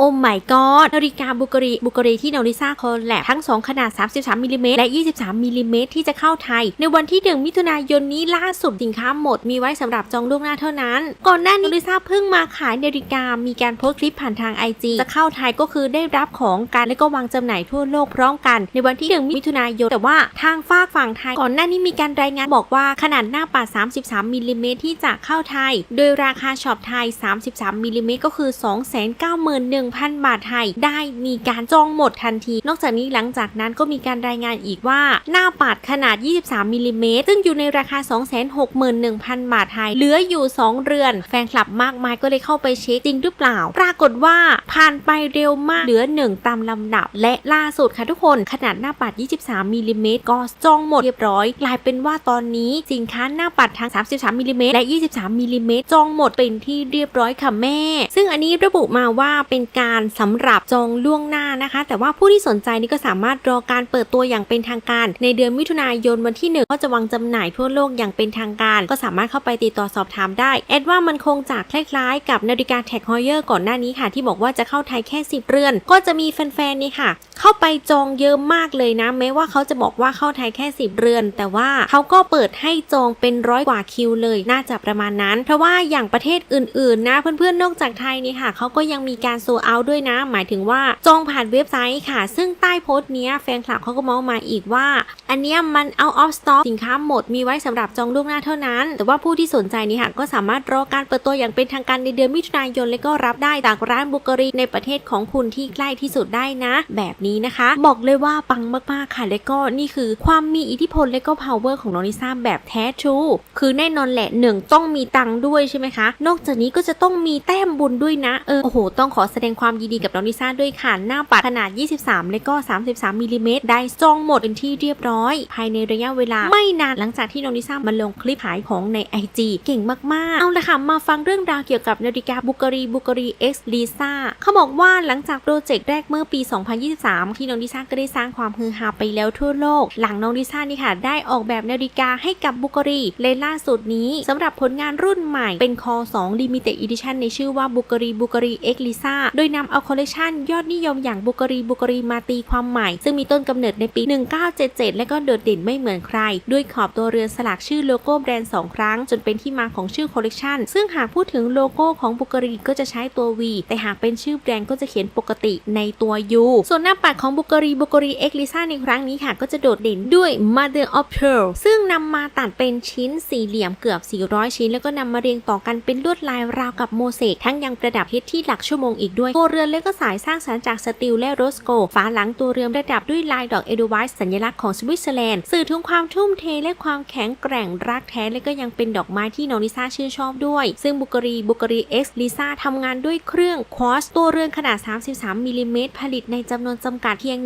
โอ้ไม่กอดนาฬิกาบุกรีบุกรีที่นาริซาคอลแลบทั้ง 2 ขนาด 33มิลลิเมตรและ 23มิลลิเมตรที่จะเข้าไทย ในวันที่ 1 มิถุนายนนี้ล่าสุดสินค้าหมดมีไว้สำหรับจองล่วงหน้าเท่านั้น ก่อนหน้านี้นาริซาเพิ่งมาขายนาฬิกา มีการโพสต์คลิปผ่านทาง IG จะเข้าไทยก็คือได้รับของกันและก็วางจำหน่ายทั่วโลกพร้อมกัน ในวันที่ 1 มิถุนายนแต่ว่าทางฝากฝั่งไทย ก่อนหน้านี้มีการรายงานบอกว่าขนาดหน้าปัด33มิลลิเมตรที่จะเข้าไทย โดยราคาช็อปไทย 33มิลลิเมตรก็คือ1,000 บาทไทย ได้มีการจองหมดทันที นอกจากนี้หลังจากนั้นก็มีการรายงานอีกว่า หน้าปัดขนาด 23มิลลิเมตรซึ่งอยู่ในราคา 261,000 บาทไทย เหลืออยู่ 2 เรือน แฟนคลับมากมายก็เลยเข้าไปเช็คจริงหรือเปล่า ปรากฏว่าผ่านไปเร็วมากเหลือ 1 ตามลำดับ และล่าสุดค่ะทุกคนขนาดหน้าปัด 23มิลลิเมตรก็จองหมดเรียบร้อย กลายเป็นว่าตอนนี้สินค้าหน้าปัดทั้ง33มิลลิเมตรและ 23มิลลิเมตรจองหมดเป็นที่เรียบร้อยค่ะแม่ ซึ่งอันนี้ระบุมาว่าเป็นการสำหรับจองล่วงหน้านะคะ แต่ว่าผู้ที่สนใจนี่ก็สามารถรอการเปิดตัวอย่างเป็นทางการ ในเดือนมิถุนายนวันที่หนึ่งก็จะวางจำหน่ายทั่วโลกอย่างเป็นทางการ ก็สามารถเข้าไปติดต่อสอบถามได้ แอดว่ามันคงจะคล้ายๆ กับนาฬิกาแท็กฮอยเออร์ก่อนหน้านี้ค่ะ ที่บอกว่าจะเข้าไทยแค่ 10 เรือน ก็จะมีแฟนๆนี่ค่ะ เข้าไปจองเยอะมากเลยนะแม้ว่าเขาจะบอกว่าเข้าไทยแค่ 10 เรือน แต่ว่าเขาก็เปิดให้จองเป็นร้อยกว่าคิวเลยน่าจะประมาณนั้น เพราะว่าอย่างประเทศอื่นๆนะเพื่อนๆนอกจากไทยนี่ค่ะเขาก็ยังมีการโซเอาด้วยนะ หมายถึงว่าจองผ่านเว็บไซต์ค่ะ ซึ่งใต้โพสต์นี้แฟนคลับเขาก็มาส์มาอีกว่า อันเนี้ยมัน out of stock สินค้าหมดมีไว้สำหรับจองล่วงหน้าเท่านั้น แต่ว่าผู้ที่สนใจนี่ค่ะก็สามารถรอการเปิดตัวอย่างเป็นทางการในเดือนมิถุนายน และก็รับได้จากร้านบุกรีในประเทศของคุณที่ใกล้ที่สุดได้นะ แบบนี้นะคะ บอกเลยว่าปังมากๆค่ะ และก็นี่คือความมีอิทธิพลและก็ power ของน้องลิซ่าแบบแท้ทรูคือแน่นอนแหละหนึ่งต้องมีตังค์ด้วยใช่ไหมคะ นอกจากนี้ก็จะต้องมีแต้มบุญด้วยนะเออโอ้โหต้องขอแสดงความยินดีกับน้องลิซ่าด้วยค่ะ หน้าปัดขนาด 23 และก็ 33มิลลิเมตรได้จองหมดเป็นที่เรียบร้อย ภายในระยะเวลาไม่นานหลังจากที่น้องลิซ่ามาลงคลิปขายของใน IG เก่งมาก ๆ เอาละค่ะ มาฟังเรื่องราวเกี่ยวกับนาฬิกาบุกรีบุกรี X Lisa เขาบอกว่าหลังจากโปรเจกต์แรกเมื่อปี 2023 ที่น้องลิซ่าก็ได้สร้างความฮือฮาไปแล้วทั่วโลก หลังน้องลิซ่านี่ค่ะ ได้ออกแบบนาฬิกาให้กับบุกรีและล่าสุดนี้สำหรับผลงานรุ่นใหม่เป็นคอ2 Limited Edition ในชื่อว่าบุกรีบุกรี X Lisa โดยนำเอาคอลเลคชันยอดนิยมอย่างบุกรีบุกรีมาตีความใหม่ ซึ่งมีต้นกำเนิดในปี 1977 และก็โดดเด่นไม่เหมือนใคร ด้วยขอบตัวเรือสลักชื่อโลโก้แบรนด์2ครั้ง จนเป็นที่มาของชื่อคอลเลกชันซึ่งหากพูดถึงโลโก้ของบุกรีก็จะใช้ตัว V แต่หากเป็นชื่อแบรนด์ก็จะเขียนปกติในตัว U ส่วนหน้าปัดของบุกรีบุกรี X Lisa ในครั้งนี้ค่ะ ก็จะโดดเด่นด้วย Mother of Pearl ซึ่งนำมาตัดเป็นชิ้นสี่เหลี่ยมเกือบ 400 ชิ้น แล้วก็นำมาเรียงต่อกันเป็นลวดลายราวกับโมเสกทั้งยังประดับเพชรที่หลักชั่วโมงอีกด้วยตัวเรือนและก็สายสร้างสรรค์จากสตีลและโรสโกฝาหลังตัวเรือนประดับด้วยลายดอกเอโดไวส์สัญลักษณ์ของสวิตเซอร์แลนด์สื่อถึงความทุ่มเทและความแข็งแกร่งรักแท้และก็ยังเป็นดอกไม้ที่น้องลิซ่าชื่นชอบด้วย ซึ่งบุกรีบุกรี X ลิซ่าทำงานด้วยเครื่องควอสตัวเรือนขนาด 33มิลลิเมตรผลิตในจำนวนจำกัดเพียง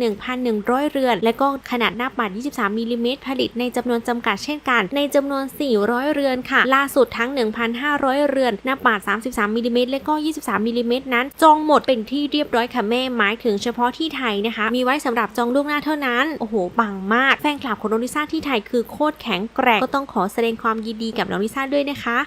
1,100 เรือน และก็ขนาดหน้าปัด 23มิลลิเมตรผลิตในจำนวนจำกัดเช่นกัน ในจำนวน 400 เรือนค่ะ ล่าสุดทั้ง 1,500 เรือนหน้าปัด 33มิลลิเมตรและก็ 23มิลลิเมตรนั้นจองหมดดเป็นที่เรียบร้อยค่ะแม่หมายถึงเฉพาะที่ไทยนะคะ มีไว้สำหรับจองล่วงหน้าเท่านั้น โอ้โหปังมาก แฟนคลับของโนริซ่าที่ไทยคือโคตรแข็งแกร่งก็ต้องขอแสดงความยินดีกับโนริซ่าด้วยนะคะ